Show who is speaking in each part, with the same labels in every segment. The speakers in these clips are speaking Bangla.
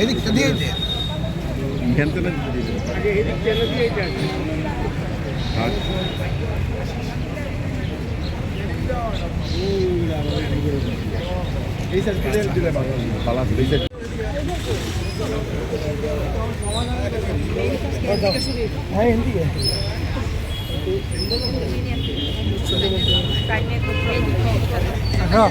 Speaker 1: এদিকটা দিয়ে দে
Speaker 2: এখান থেকে দিয়ে। পালা দুই সাইড
Speaker 1: হ্যাঁ হিন্দি হ্যাঁ।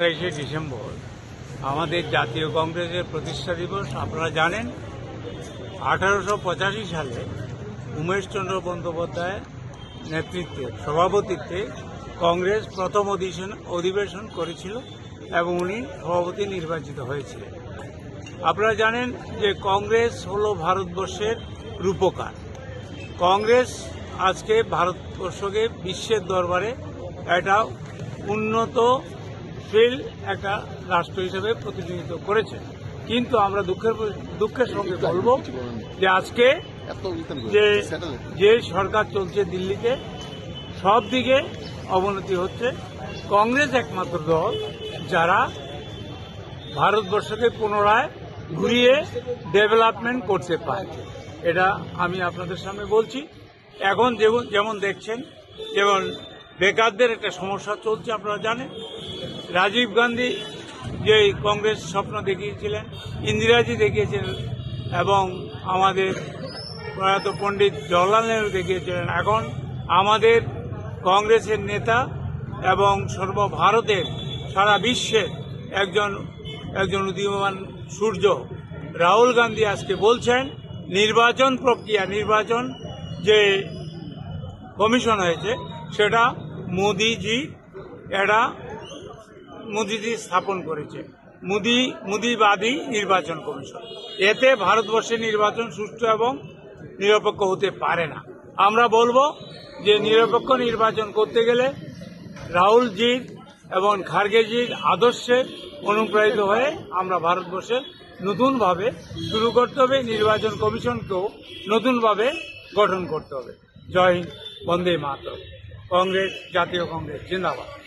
Speaker 3: আঠাইশে ডিসেম্বর, আমাদের জাতীয় কংগ্রেসের প্রতিষ্ঠা দিবস, আপনারা জানেন, আঠারোশো পঁচাশি সালে উমেশচন্দ্র বন্দ্যোপাধ্যায়ের নেতৃত্বে, সভাপতিত্বে কংগ্রেস প্রথম অধিবেশন অধিবেশন করেছিল এবং উনি সভাপতি নির্বাচিত হয়েছিলেন। আপনারা জানেন যে কংগ্রেস হল ভারতবর্ষের রূপকার। কংগ্রেস আজকে ভারতবর্ষকে বিশ্বের দরবারে একটা উন্নত ফিল একটা রাষ্ট্র হিসেবে প্রতিনিধিত্ব করেছে। কিন্তু আমরা দুঃখের দুঃখের সঙ্গে বলব যে আজকে যে যে সরকার চলছে দিল্লিতে সব দিকে অবনতি হচ্ছে। কংগ্রেস একমাত্র দল যারা ভারতবর্ষকে পুনরায় ঘুরিয়ে ডেভেলপমেন্ট করতে পারে। এটা আমি আপনাদের সামনে বলছি। এখন যেমন যেমন দেখছেন যেমন বেকারদের একটা সমস্যা চলছে আপনারা জানেন। রাজীব গান্ধী যে কংগ্রেস স্বপ্ন দেখিয়েছিলেন, ইন্দিরাজি দেখিয়েছিলেন এবং আমাদের প্রয়াত পণ্ডিত জওয়াহরলাল নেহরু দেখিয়েছিলেন। এখন আমাদের কংগ্রেসের নেতা এবং সর্বভারতের সারা বিশ্বের একজন একজন উদীয়মান সূর্য রাহুল গান্ধী আজকে বলছেন, নির্বাচন প্রক্রিয়া, নির্বাচন যে কমিশন হয়েছে, সেটা মোদিজি এটা মোদিজি স্থাপন করেছে। মোদি, মোদিবাদী নির্বাচন কমিশন। এতে ভারতবর্ষের নির্বাচন সুষ্ঠু এবং নিরপেক্ষ হতে পারে না। আমরা বলব যে নিরপেক্ষ নির্বাচন করতে গেলে রাহুলজির এবং খার্গেজির আদর্শে অনুপ্রাণিত হয়ে আমরা ভারতবর্ষে নতুনভাবে শুরু করতে হবে, নির্বাচন কমিশনকেও নতুনভাবে গঠন করতে হবে। জয় হিন্দ, বন্দে মাতরম। কংগ্রেস, জাতীয় কংগ্রেস, জিন্দাবাদ।